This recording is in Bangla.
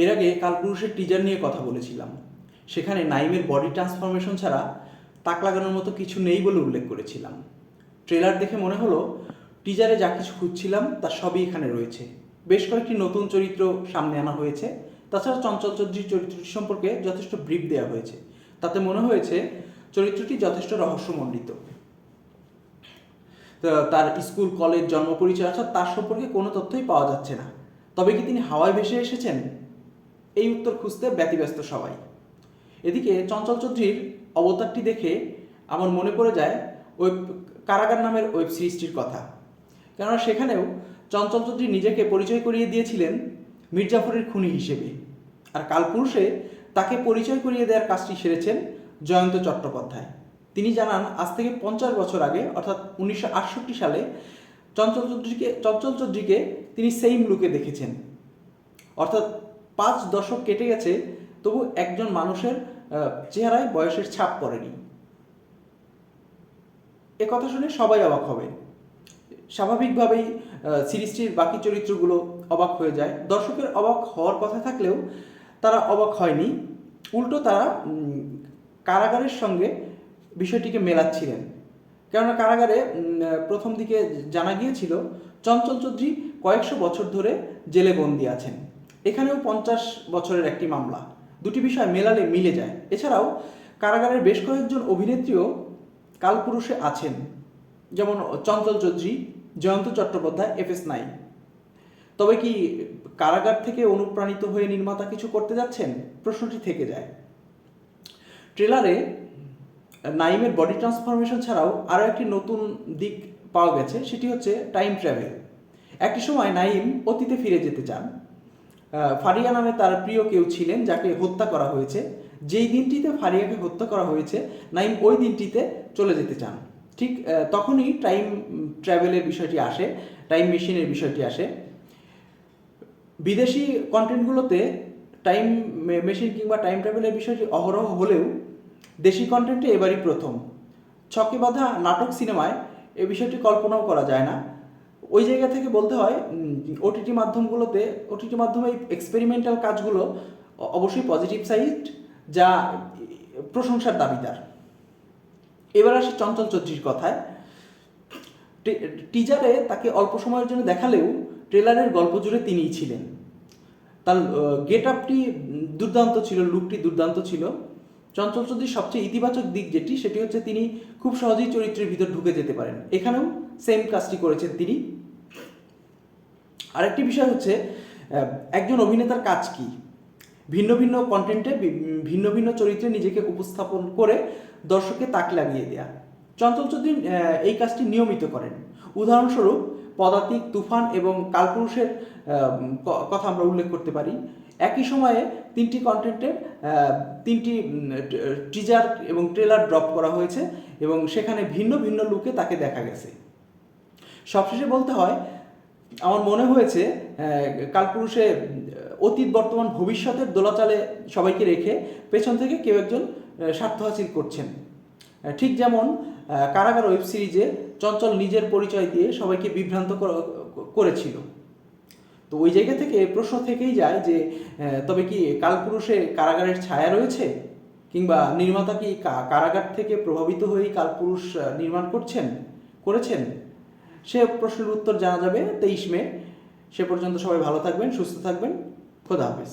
এর আগে কালপুরুষের টিজার নিয়ে কথা বলেছিলাম। সেখানে নাইমের বডি ট্রান্সফরমেশন ছাড়া তাক লাগানোর মতো কিছু নেই বলে উল্লেখ করেছিলাম। ট্রেলার দেখে মনে হলো টিজারে যা কিছু খুঁজছিলাম, তা সবই এখানে রয়েছে। বেশ কয়েকটি নতুন চরিত্র সামনে আনা হয়েছে। তাছাড়া চঞ্চল চৌধুরীর চরিত্রটি সম্পর্কে যথেষ্ট ব্রিফ দেওয়া হয়েছে। তাতে মনে হয়েছে, চরিত্রটি যথেষ্ট রহস্যমণ্ডিত। তার স্কুল, কলেজ জন্ম পরিচয়, অর্থাৎ তার সম্পর্কে কোনো তথ্যই পাওয়া যাচ্ছে না। তবে কি তিনি হাওয়ায় ভেসে এসেছেন? এই উত্তর খুঁজতে ব্যতিব্যস্ত সবাই। এদিকে চঞ্চল চৌধুরীর অবতারটি দেখে আমার মনে পড়ে যায় ওয়েব কারাগার নামের ওয়েব সিরিজটির কথা। কেননা সেখানেও চঞ্চল চৌধুরী নিজেকে পরিচয় করিয়ে দিয়েছিলেন মির্জাফরের খুনি হিসেবে। আর কালপুরুষে তাকে পরিচয় করিয়ে দেওয়ার কাজটি সেরেছেন জয়ন্ত চট্টোপাধ্যায়। তিনি জানান, আজ থেকে পঞ্চাশ বছর আগে, অর্থাৎ উনিশশো আটষট্টি সালে, চঞ্চল চৌধুরীকে চঞ্চল চৌধুরীকে তিনি সেইম লুকে দেখেছেন। অর্থাৎ পাঁচ দশক কেটে গেছে, তবু একজন মানুষের চেহারায় বয়সের ছাপ পড়েনি। এ কথা শুনে সবাই অবাক হবে। স্বাভাবিকভাবেই সিরিজটির বাকি চরিত্রগুলো অবাক হয়ে যায়। দর্শকের অবাক হওয়ার কথা থাকলেও তারা অবাক হয়নি। উল্টো তারা কারাগারের সঙ্গে বিষয়টিকে মেলাচ্ছিলেন। কেননা কারাগারে প্রথম দিকে জানা গিয়েছিল, চঞ্চল চৌধুরী কয়েকশো বছর ধরে জেলে বন্দি আছেন। এখানেও পঞ্চাশ বছরের একটি মামলা। দুটি বিষয় মেলালে মিলে যায়। এছাড়াও, কারাগারের বেশ কয়েকজন অভিনেত্রীও কালপুরুষে আছেন। যেমন Chanchal Chowdhury, Joyonto Chattopadhyay, F S nine. তবে কি কারাগার থেকে অনুপ্রাণিত হয়ে নির্মাতা কিছু করতে যাচ্ছেন? প্রশ্নটি থেকে যায়। ট্রেলারে নাইমের বডি ট্রান্সফরমেশন ছাড়াও আরও একটি নতুন দিক পাওয়া গেছে, সেটি হচ্ছে টাইম ট্রাভেল। একটি সময় নাইম অতীতে ফিরে যেতে চান। ফারিয়া নামে তার প্রিয় কেউ ছিলেন যাকে হত্যা করা হয়েছে। যেই দিনটিতে ফারিয়াকে হত্যা করা হয়েছে, নাইম ওই দিনটিতে চলে যেতে চান। ঠিক তখনই টাইম ট্রাভেলের বিষয়টি আসে, টাইম মেশিনের বিষয়টি আসে। বিদেশি কন্টেন্টগুলোতে টাইম মেশিন কিংবা টাইম ট্রাভেলের বিষয়টি অহরহ হলেও দেশি কন্টেন্টে এবারই প্রথম। ছকে বাঁধা নাটক সিনেমায় এ বিষয়টি কল্পনাও করা যায় না। ওই জায়গা থেকে বলতে হয় ওটিটি মাধ্যমগুলোতে ওটিটি মাধ্যমে এই এক্সপেরিমেন্টাল কাজগুলো অবশ্যই পজিটিভ সাইড যা, প্রশংসার দাবিদার। এবার আসি চঞ্চল চৌধুরীর কথায়। টিজারে তাকে অল্প সময়ের জন্য দেখালেও ট্রেলারের গল্প জুড়ে তিনিই ছিলেন। তার গেট আপটি দুর্দান্ত ছিল লুকটি দুর্দান্ত ছিল। চঞ্চল চৌধুরীর সবচেয়ে ইতিবাচক দিক যেটি, সেটি হচ্ছে তিনি খুব সহজেই চরিত্রের ভিতর ঢুকে যেতে পারেন। এখানেও সেম কাজটি করেছেন তিনি। আরেকটি বিষয় হচ্ছে একজন অভিনেতার কাজ কি? ভিন্ন ভিন্ন কন্টেন্টে ভিন্ন ভিন্ন চরিত্রে নিজেকে উপস্থাপন করে দর্শককে তাক লাগিয়ে দেয়া। চঞ্চল চৌধুরী এই কাজটি নিয়মিত করেন। উদাহরণস্বরূপ, পদাতিক, তুফান এবং কালপুরুষের কথা আমরা উল্লেখ করতে পারি। একই সময়ে তিনটি কন্টেন্টের তিনটি টিজার এবং ট্রেলার ড্রপ করা হয়েছে এবং সেখানে ভিন্ন ভিন্ন লুকে তাকে দেখা গেছে। সবশেষে বলতে হয়, আমার মনে হয়েছে কালপুরুষে অতীত, বর্তমান, ভবিষ্যতের দোলাচালে সবাইকে রেখে পেছন থেকে কেউ একজন স্বার্থ হাসিল করছেন। ঠিক যেমন কারাগার ওয়েব সিরিজে চঞ্চল নিজের পরিচয় দিয়ে সবাইকে বিভ্রান্ত কর- করেছিল। তো ওই জায়গা থেকে প্রশ্ন থেকেই যায় যে তবে কি কালপুরুষে কারাগারের ছায়া রয়েছে? কিংবা নির্মাতা কি কারাগার থেকে প্রভাবিত হয়েই কালপুরুষ নির্মাণ করছেন, করেছেন? সে প্রশ্নের উত্তর জানা যাবে তেইশ মে। সে পর্যন্ত সবাই ভালো থাকবেন, সুস্থ থাকবেন। খোদা হাফেজ।